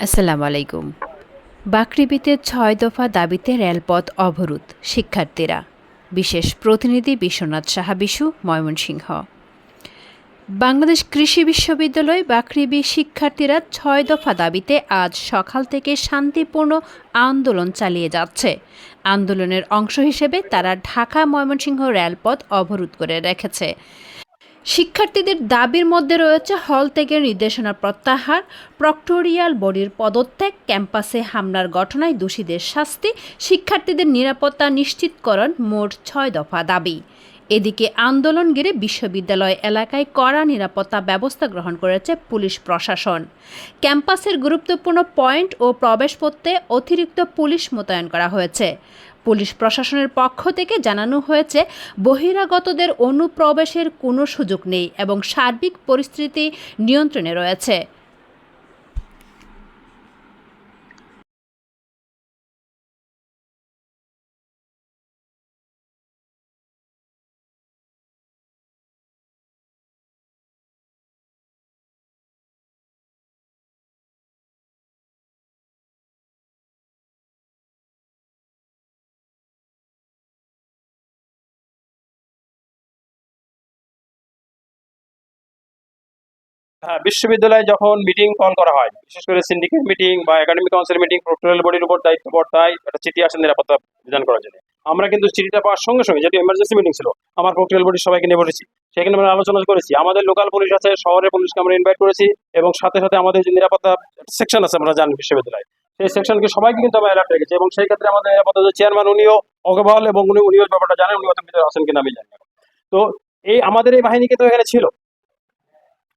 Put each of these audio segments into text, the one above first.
আসসালামু আলাইকুম। বাকৃবিতে ছয় দফা দাবিতে রেলপথ অবরোধ শিক্ষার্থীরা। বিশেষ প্রতিনিধি বিশ্বনাথ সাহা বিশু, ময়মনসিংহ। বাংলাদেশ কৃষি বিশ্ববিদ্যালয় বাকৃবি শিক্ষার্থীরা ছয় দফা দাবিতে আজ সকাল থেকে শান্তিপূর্ণ আন্দোলন চালিয়ে যাচ্ছে। আন্দোলনের অংশ হিসেবে তারা ঢাকা ময়মনসিংহ রেলপথ অবরোধ করে রেখেছে। শিক্ষার্থীদের দাবির মধ্যে রয়েছে হল থেকে নির্দেশনা প্রত্যাহার, প্রক্টোরিয়াল বডির পদত্যাগ, ক্যাম্পাসে হামলার ঘটনায় দোষীদের শাস্তি, শিক্ষার্থীদের নিরাপত্তা নিশ্চিতকরণ মোট ছয় দফা দাবি। এদিকে আন্দোলন ঘিরে বিশ্ববিদ্যালয় এলাকায় কড়া নিরাপত্তা ব্যবস্থা গ্রহণ করেছে পুলিশ প্রশাসন। ক্যাম্পাসের গুরুত্বপূর্ণ পয়েন্ট ও প্রবেশপথে অতিরিক্ত পুলিশ মোতায়েন করা হয়েছে। পুলিশ প্রশাসনের পক্ষ থেকে জানানো হয়েছে, বহিরাগতদের অনুপ্রবেশের কোনো সুযোগ নেই এবং সার্বিক পরিস্থিতি নিয়ন্ত্রণে রয়েছে। হ্যাঁ বিশ্ববিদ্যালয়ে যখন মিটিং কল করা হয়, বিশেষ করে সিন্ডিকেট মিটিং বা একাডেমিক কাউন্সিল মিটিং প্রক্টোরিয়াল বডির উপর দায়িত্ব বর্তায়, একটা চিঠি আসে নিরাপত্তা বিধান করার জন্য। আমরা কিন্তু চিঠিটা পাওয়ার সঙ্গে সঙ্গে, যেহেতু এমার্জেন্সি মিটিং ছিল, আমার প্রক্টোরিয়াল বডির সবাইকে নিয়ে বসেছি। সেখানে আমরা আলোচনা করেছি। আমাদের লোকাল পুলিশ আছে, শহরের পুলিশকে আমরা ইনভাইট করেছি এবং সাথে সাথে আমাদের যে নিরাপত্তা সেকশন আছে আমরা জানি বিশ্ববিদ্যালয়ে। সেই সেকশনকে সবাইকে কিন্তু আমরা অ্যালার্ট রেখেছি এবং সেই ক্ষেত্রে আমাদের নিরাপত্তা যে চেয়ারম্যান উনিও অগবহাল এবং উনি, উনিও ব্যাপারটা জানেন উনি হয়তো ভিতরে আছেন কিনা আমি জানি তো এই, আমাদের এই বাহিনী কিন্তু এখানে ছিল।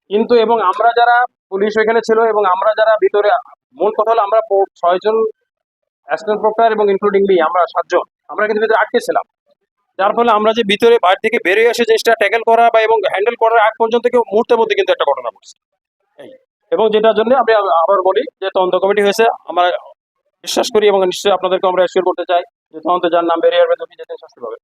কিন্তু এবং আমরা যারা পুলিশ ওইখানে ছিল এবং আমরা যারা ভিতরে, মূল কথা হলো আমরা ছয়জন অ্যাসিস্ট্যান্ট প্রক্টর এবং ইনক্লুডিং মি আমরা সাতজন। আমরা কিন্তু ভিতরে আটকে ছিলাম। যার ফলে আমরা যে ভিতরে বাইরে থেকে বেরিয়ে এসে জিনিসটা ট্যাকেল করা বা এবং হ্যান্ডেল করার আগ পর্যন্ত কেউ মুহূর্তের মধ্যে কিন্তু একটা ঘটনা ঘটছে। এবং যেটার জন্য আমি আবার বলি যে তদন্ত কমিটি হয়েছে। আমরা বিশ্বাস করি এবং নিশ্চয়ই আপনাদেরকে আমরা এসিওর করতে চাই যে তদন্ত যার নাম বেরিয়ে আসবে, তুমি যেদিন শাস্তি পাবে।